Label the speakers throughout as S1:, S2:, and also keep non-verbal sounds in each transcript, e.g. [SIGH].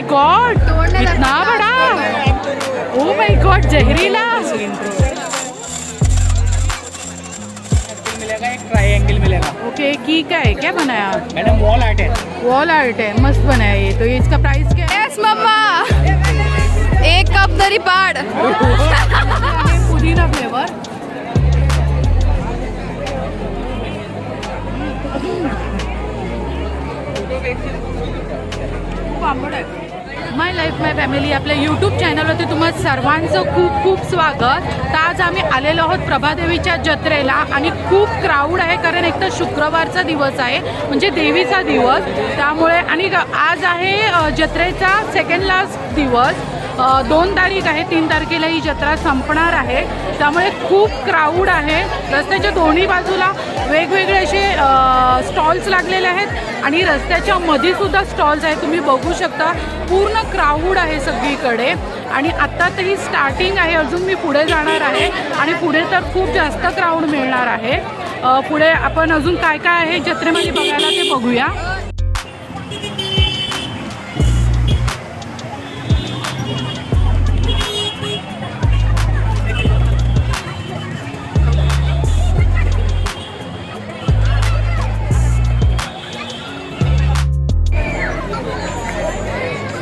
S1: माय God इतना बड़ा। ओ my God जहरीला।
S2: मिलेगा एक ट्रायंगल मिलेगा।
S1: ओके की का है क्या बनाया?
S2: मैडम वॉल आर्ट है।
S1: वॉल आर्ट है मस्त बनाया ये। तो ये इसका प्राइस क्या है?
S3: Yes mamma. एक कप तरी पाड।
S1: पुदीना फ्लेवर आंबट आहे माय लाईफ माय फॅमिली आपल्या यूट्यूब चॅनलवरती तुम्हा सर्वांचं खूप खूप स्वागत. तर आज आम्ही आलेलो आहोत प्रभादेवीच्या जत्रेला आणि खूप क्राऊड आहे कारण एक तर शुक्रवारचा दिवस आहे म्हणजे देवीचा दिवस. त्यामुळे आणि आज आहे जत्रेचा सेकंड लास्ट दिवस. दोन तारीख आहे तीन तारखेला ही जत्रा संपणार आहे. त्यामुळे खूप क्राऊड आहे. रस्त्याच्या दोन्ही बाजूला वेगवेगळे असे स्टॉल्स लागलेले आहेत आणि रस्त्याच्या मध्ये सुद्धा स्टॉल्स आहेत. तुम्ही बघू शकता पूर्ण क्राऊड आहे सगळीकडे. आणि आत्ता तरी स्टार्टिंग आहे. अजून मी पुढे जाणार आहे. आणि पुढे तर खूप जास्त क्राऊड मिळणार आहे. पुढे आपण अजून काय काय आहे जत्रेमध्ये बघायला ते बघूया.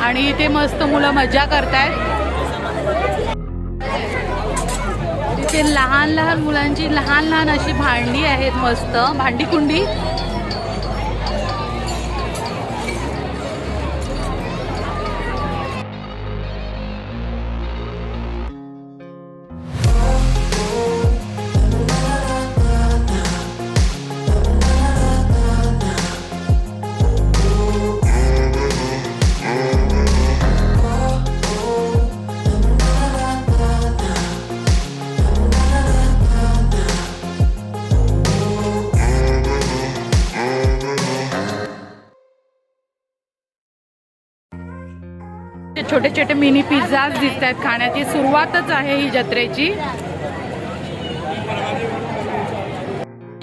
S1: आणि इथे मस्त मुलं मजा करतायत. तिथे लहान लहान मुलांची लहान लहान अशी भांडी आहेत मस्त. भांडी कुंडी छोटे छोटे मिनी पिझ्झाज दिसत आहेत खाण्याची. सुरुवातच आहे ही जत्रेची.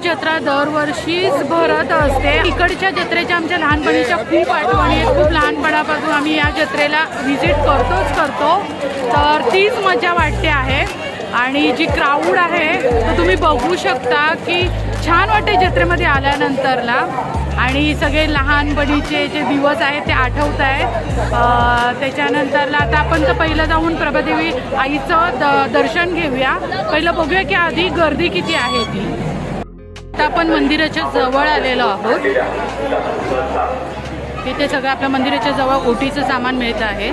S1: जत्रा दरवर्षीच भरत असते. इकडच्या जत्रेच्या आमच्या लहानपणीच्या खूप आठवणी आहेत. खूप लहानपणापासून आम्ही या जत्रेला व्हिजिट करतोच करतो. तर तीच मजा वाटते आहे. आणि जी क्राऊड आहे तर तुम्ही बघू शकता की छान वाटते जत्रेमध्ये आल्यानंतरला. आणि सगळे लहानपणीचे जे दिवस आहेत ते आठवत आहेत. त्याच्यानंतरला आता आपण तर पहिलं जाऊन प्रभादेवी आईचं द दर्शन घेऊया. पहिलं बघूया की आधी गर्दी किती आहे ती. आता आपण मंदिराच्या जवळ आलेलो आहोत. इथे सगळं आपल्या मंदिराच्या जवळ ओटीचं सामान मिळतं आहे.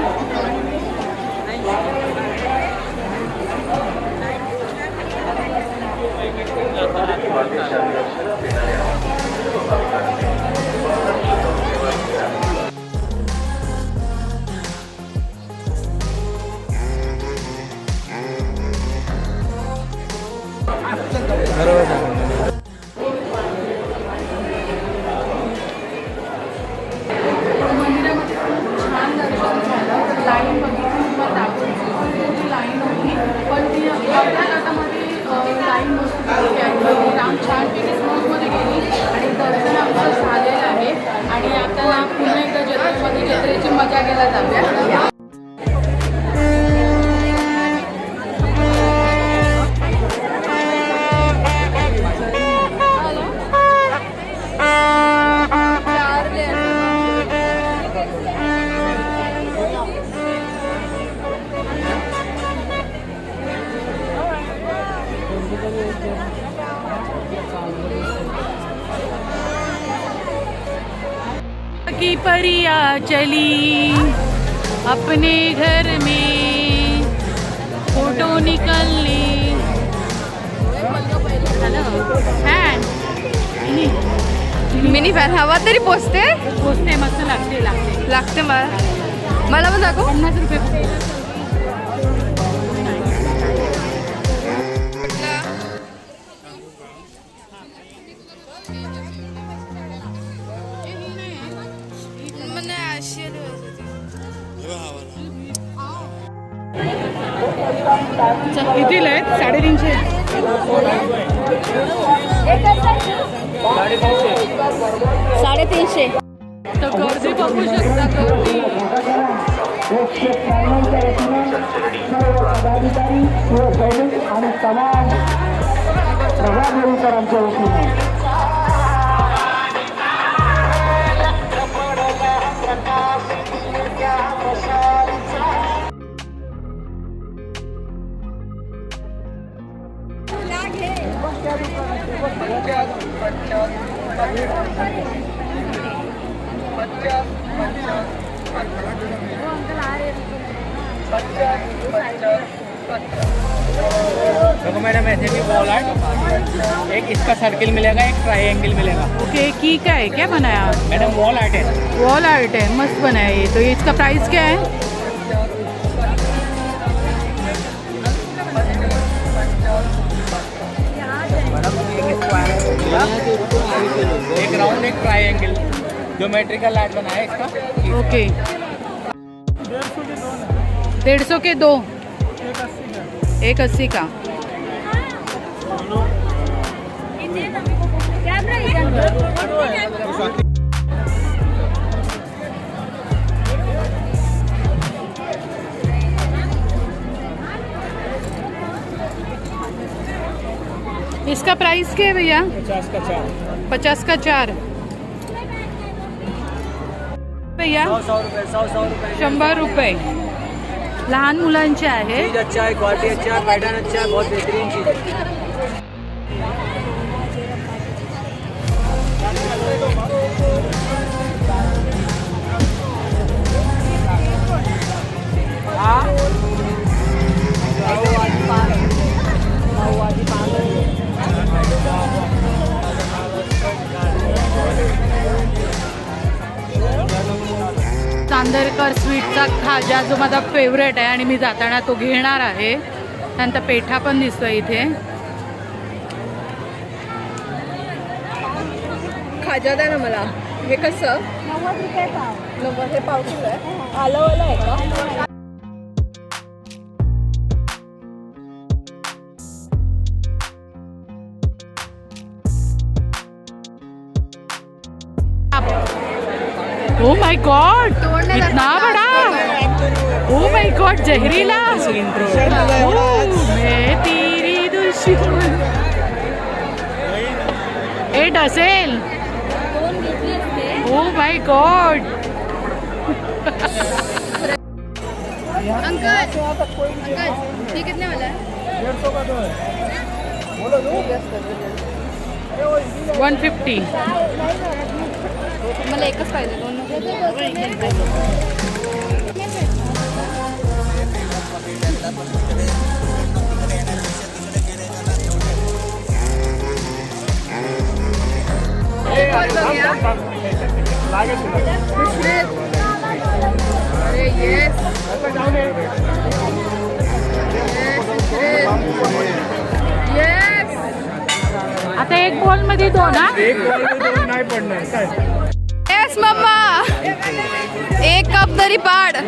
S1: चली अपने घर में फोटो निकलने। Hello fan
S3: mini. फॅन हवा तरी पोचते
S1: पोचते मस्त लागते लागते।
S3: लागते मला मला पण दाखव।
S1: पन्नास रुपये कितीला आहेत साडेतीनशे.
S3: साडेतीनशे.
S1: तर गर्दी बघू शकता गर्दी.
S4: आणि तमाम प्रभादेवीकरांच्या वतीने.
S2: देखो मैडम ऐसे भी बॉल आर्ट एक इसका सर्किल मिलेगा एक ट्रायंगल मिलेगा।
S1: ओके की क्या है? क्या बनाया?
S2: मैडम वॉल आर्ट है।
S1: वॉल आर्ट है मस्त बनाया ये। तो ये इसका प्राइस क्या है?
S2: एक राउंड एक ट्रायंगल ज्योमेट्रिकल आर्ट बना है इसका।
S1: ओके। डेढ़ सौ के दो। एक अस्सी का। इसका प्राइस क्या है भैया?
S2: पचास का चार।
S1: पचास का चार। भैया?
S2: सौ रुपये
S1: लहान मुलांचे आहे.
S2: अच्छा है क्वालिटी अच्छा है पैटर्न अच्छा है बहुत बेहतरीन चीज़ है
S1: खाजा जो माझा फेवरेट आहे आणि मी जाताना तो घेणार आहे. त्यानंतर पेठा पण दिसतोय इथे.
S3: खाजा द्या ना मला. हे कसं? नव्वद हे पाव किलो आहे. आलंवालं आहे का?
S1: ओ माय गॉड इतना बड़ा ओ माय गॉड जहरीला मैं तेरी दुश्मन। ए डसेल oh my god
S3: uncle uncle ये कितने वाला है?
S1: वन फिफ्टी
S3: मला एकच पाहिजे दोन अरे येस येस
S1: आता एक बॉलमध्ये दोन हा
S2: नाही पडणार. काय?
S3: Yes mamma. एक कप तरी पाड. [LAUGHS]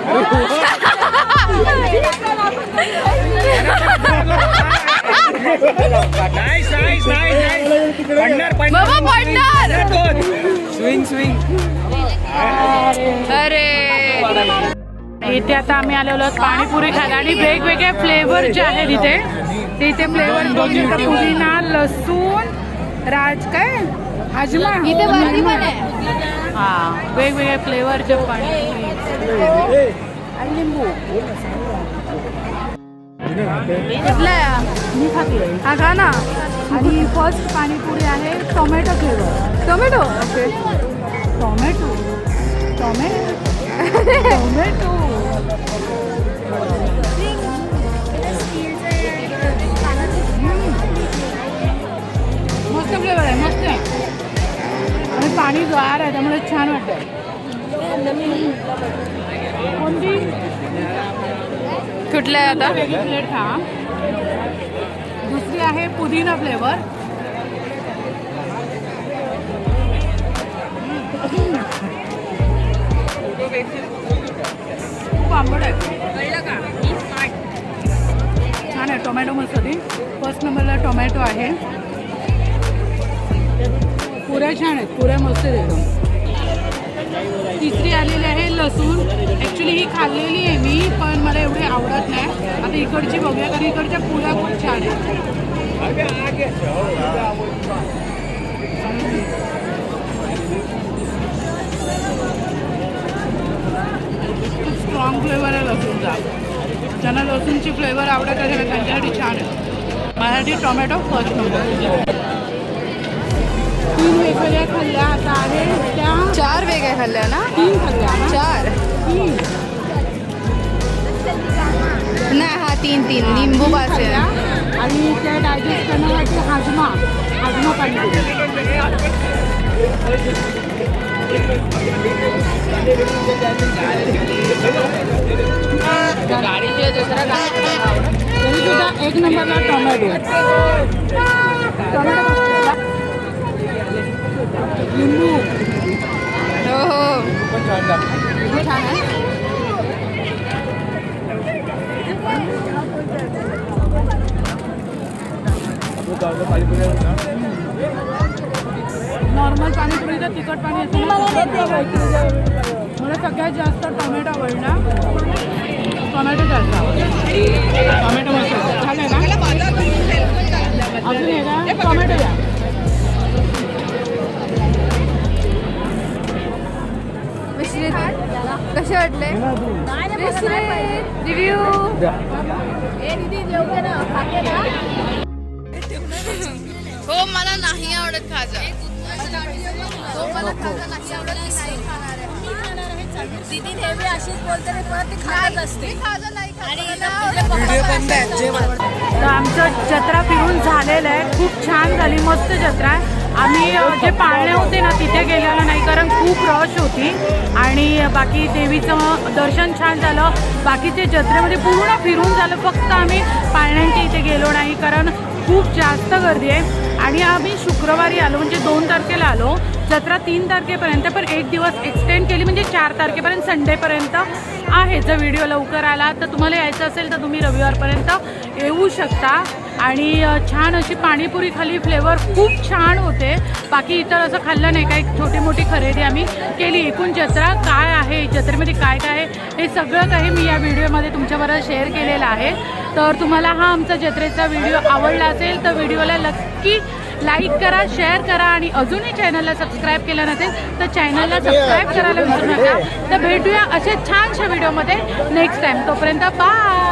S2: पडणार
S3: पडणार.
S2: स्विंग स्विंग
S3: अरे.
S1: इथे आता आम्ही आलेलो आहोत पाणीपुरी खायला आणि वेगवेगळे फ्लेवर जे आहेत इथे. ते इथे फ्लेवर बघू पुदिना लसूण राज काय? अजमा
S3: इथे वरती पण आहे.
S1: हा वेगवेगळे फ्लेवरचे पाणीपुरी. आणि लिंबू.
S3: हा? खा ना.
S1: आणि फर्स्ट पाणीपुरी आहे tomato flavour
S3: tomato?
S1: Okay tomato tomato.
S3: कुठला आहे आता.
S1: वेगळी प्लेट खा. दुसरी आहे पुदिना फ्लेवर खूप आंबट आहे. छान आहे टोमॅटो मस्त ती फर्स्ट नंबरला टोमॅटो आहे. पुऱ्या छान आहेत. पुऱ्या मस्त आहेत एकदम. तिसरी आलेली आहे लसूण. ॲक्च्युली ही खाल्लेली आहे मी पण इकडची बघूया कारण इकडच्या पुऱ्या खूप छान आहेत. खूप स्ट्रॉंग फ्लेवर आहे लसूणचा. ज्यांना लसूणची फ्लेवर आवडत असेल ना, त्यांच्यासाठी छान आहे. माझ्यासाठी टोमॅटो फर्स्ट नंबर तीन वेगवेगळ्या खाल्ल्या आता आहे त्या
S3: चार वेगळ्या खाल्ल्या ना?
S1: तीन खाल्ल्या?
S3: चार.
S1: तीन.
S3: तीन तीन लिंबू पास
S1: आणि त्या डायजेस्ट करण्यासाठी हाजमा हाजमा पाणी सुद्धा एक नंबरला टोमॅटो. टोमॅटो. लिंबू.
S3: हो हो.
S2: छान
S1: आहे
S2: आपलं गावचं पाणीपुरी आहे ना
S1: नॉर्मल पाणीपुरीचं तिखट पाणी असतं ना, मला सगळ्यात जास्त टोमॅटो आवडला टोमॅटो जास्त टोमॅटो मस्त. आहे ना? अजून आहे का टोमॅटो द्या
S3: कसे वाटले? रिव्ह्यू हो मला नाही आवडत खाजा. हो मला खाजा नाही आवडत नाही खाणार आहे.
S5: दीदी नेहमी अशीच बोलते परत ती खात. असते
S1: आमचं जत्रा फिरून झालेलं आहे. खूप छान झाली मस्त जत्रा आहे. आम्ही जे पाळणे होते ना तिथे गेलेलो नाही कारण खूप रश होती. आणि बाकी देवीचं दर्शन छान झालं. बाकीचे जत्रेमध्ये पूर्ण फिरून झालं. फक्त आम्ही पाळण्यांच्या इथे गेलो नाही कारण खूप जास्त गर्दी आहे. आणि आम्ही शुक्रवारी आलो म्हणजे दोन तारखेला आलो. जत्रा तीन तारखेपर्यंत पण एक दिवस एक्सटेंड केली म्हणजे चार तारखेपर्यंत संडेपर्यंत आहे. जर व्हिडिओ लवकर आला तर तुम्हाला यायचं असेल तर तुम्ही रविवारपर्यंत येऊ शकता. आणि छान अशी पाणीपुरी खाली फ्लेवर खूप छान होते. बाकी इतर असं खाल्लं नाही. काही छोटी मोठी खरेदी आम्ही केली. एकूण जत्रा काय आहे? जत्रेमध्ये काय काय आहे? हे सगळं काही मी या व्हिडिओमध्ये तुमच्याबरोबर शेअर केलेलं आहे. तर तुम्हाला हा आमचा जत्रेचा व्हिडिओ आवडला असेल तर व्हिडिओला नक्की लाईक करा शेअर करा आणि अजूनही चॅनलला सबस्क्राईब केलं नसेल तर चॅनलला सबस्क्राईब करायला विसरू नका. तर भेटूया असे छानशा व्हिडिओमध्ये नेक्स्ट टाईम. तोपर्यंत बाय!